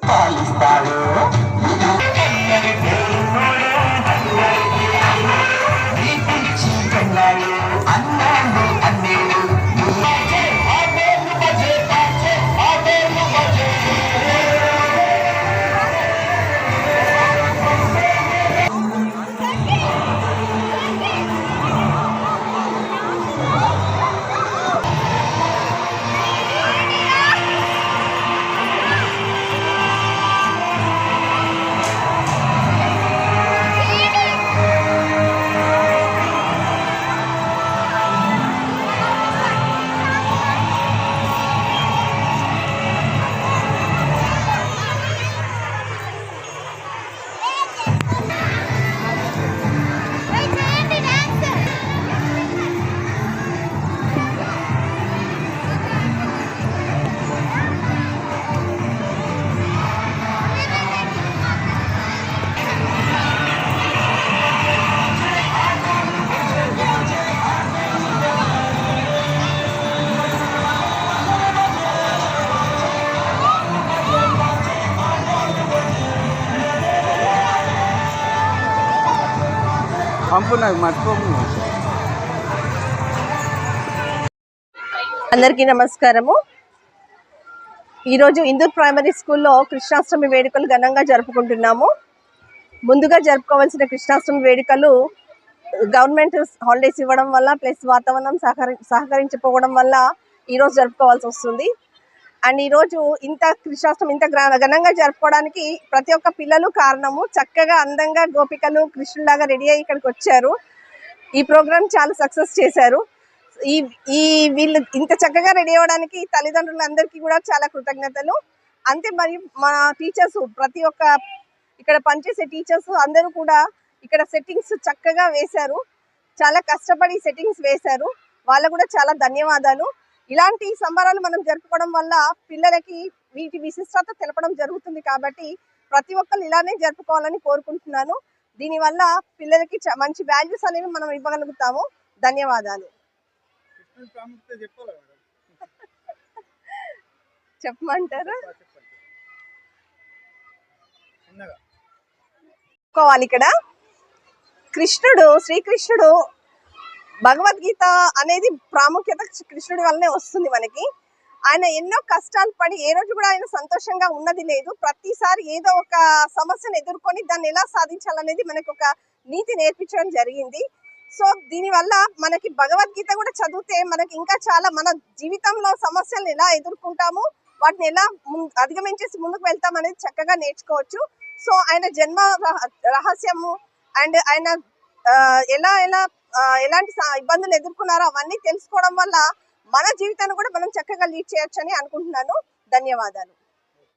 Paris, Paris. పంపు నాకు మర్చిపోము అందరికీ నమస్కారము. ఈరోజు ఇందూర్ ప్రైమరీ స్కూల్లో కృష్ణాష్టమి వేడుకలు ఘనంగా జరుపుకుంటున్నాము. ముందుగా జరుపుకోవాల్సిన కృష్ణాష్టమి వేడుకలు గవర్నమెంట్ హాలిడేస్ ఇవ్వడం వల్ల ప్లస్ వాతావరణం సహకరి సహకరించకపోవడం వల్ల ఈరోజు జరుపుకోవాల్సి వస్తుంది. అండ్ ఈరోజు ఇంత కృష్ణాష్టమి ఇంత గ్రా- ఘనంగా జరుపుకోవడానికి ప్రతి ఒక్క పిల్లలు కారణము చక్కగా అందంగా గోపికలు కృష్ణులాగా రెడీ అయ్యి ఇక్కడికి వచ్చారు. ఈ ప్రోగ్రామ్ చాలా సక్సెస్ చేశారు. ఈ ఈ వీళ్ళు ఇంత చక్కగా రెడీ అవ్వడానికి తల్లిదండ్రులందరికీ కూడా చాలా కృతజ్ఞతలు. అంతే మరి మా టీచర్స్ ప్రతి ఒక్క ఇక్కడ పనిచేసే టీచర్స్ అందరూ కూడా ఇక్కడ సెట్టింగ్స్ చక్కగా వేశారు. చాలా కష్టపడి సెట్టింగ్స్ వేశారు. వాళ్ళకు కూడా చాలా ధన్యవాదాలు. ఇలాంటి సంబరాలు మనం జరుపుకోవడం వల్ల పిల్లలకి వీటి విశిష్టత తెలపడం జరుగుతుంది కాబట్టి ప్రతి ఒక్కరు ఇలానే జరుపుకోవాలని కోరుకుంటున్నాను. దీనివల్ల పిల్లలకి మంచి వాల్యూస్ అనేవి మనం ఇవ్వగలుగుతాము. ధన్యవాదాలు. చెప్పమంటారా? చెప్పుకోవాలి ఇక్కడ. కృష్ణుడు శ్రీకృష్ణుడు భగవద్గీత అనేది ప్రాముఖ్యత కృష్ణుడి వల్లనే వస్తుంది మనకి. ఆయన ఎన్నో కష్టాలు పడి ఏ రోజు కూడా ఆయన సంతోషంగా ఉన్నది లేదు. ప్రతిసారి ఏదో ఒక సమస్యను ఎదుర్కొని దాన్ని ఎలా సాధించాలనేది మనకు ఒక నీతి నేర్పించడం జరిగింది. సో దీనివల్ల మనకి భగవద్గీత కూడా చదివితే మనకి ఇంకా చాలా మన జీవితంలో సమస్యలను ఎలా ఎదుర్కొంటాము వాటిని ఎలా అధిగమించేసి ముందుకు వెళ్తాం అనేది చక్కగా నేర్చుకోవచ్చు. సో ఆయన జన్మ రహ- రహస్యము అండ్ ఆయన ఎలా ఎలా ఎలాంటి ఇబ్బందులు ఎదుర్కొన్నారో అవన్నీ తెలుసుకోవడం వల్ల మన జీవితాన్ని కూడా మనం చక్కగా లీడ్ చేయొచ్చు అని అనుకుంటున్నాను. ధన్యవాదాలు.